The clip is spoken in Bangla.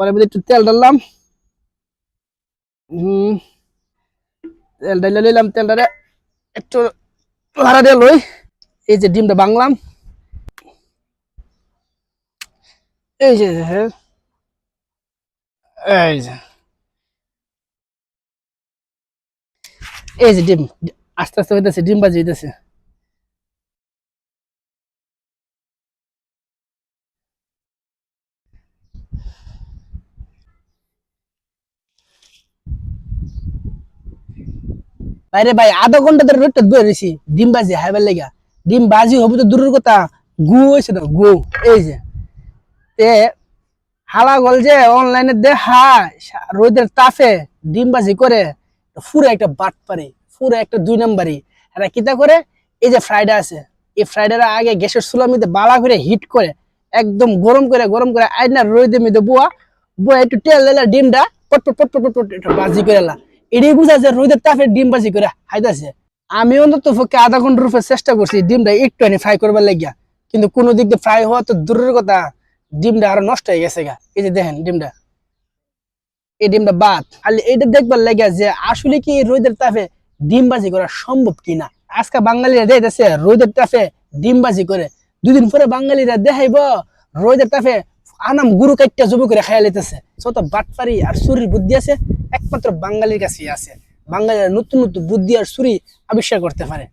কড়াই মধ্যে একটু তেল ডাললাম হুম। তেল ডাইলে লইলাম, তেলটারে একটু লাড়া দিয়ে লই। এই যে ডিমটা বাংলাম এই যে এই যে। এই যে। ডিম, আস্তে আস্তে হইতেছে, ডিম বাজি হইতেছে। বাইরে ভাই আধা ঘণ্টা ধরে রোডটা বয়ে রয়েছি ডিম বাজি হাইবার লেগা ডিম বাজি হবে তো দূরের কথা গু হয়েছে তো গু এই যে তে হালা গল যে অনলাইনে দেখা রোদের তাফে ডিম বাজি করে পুরো একটা বাট পারি পুরো একটা দুই নাম্বারই এরা কিতা করে এই যে ফ্রাইডে আছে এই ফ্রাইডের আগে গ্যাসের মধ্যে বালা করে হিট করে একদম গরম করে গরম করে আইনা রোদের মধ্যে বুয়া বুয়া একটু তেল দিলা ডিমটা পট পট পট পট পট পট একটু বাজি করে এটাই বুঝা রোদের তাপে ডিম বাজি করে হাইতাছে। আমি অন্তত আধা চেষ্টা করছি ডিমটা একটু আনি ফ্রাই করবার লাগিয়া। কিন্তু কোনো দিক দিয়ে ফ্রাই হওয়া তো দূরের কথা, ডিমটা আরও নষ্ট হয়ে গেছে গা। এই যে দেখেন ডিমটা। এই ডিমটা বাদ। খালি এইটা দেখবার যে আসলে কি রোদের করা সম্ভব কিনা? আজকে বাঙালিরা দেখতেছে রোদের ডিম বাজি করে। দুদিন পরে বাঙালিরা দেখাইব, রোদের তাপে আনাম গুরু কাইটটা জবু করে খাইয়া লিতেছে। যত বাটপারি আর চুরির বুদ্ধি আছে একমাত্র বাঙালির কাছেই আছে। বাঙালিরা নতুন নতুন বুদ্ধি আর সুরি আবিষ্কার করতে পারে।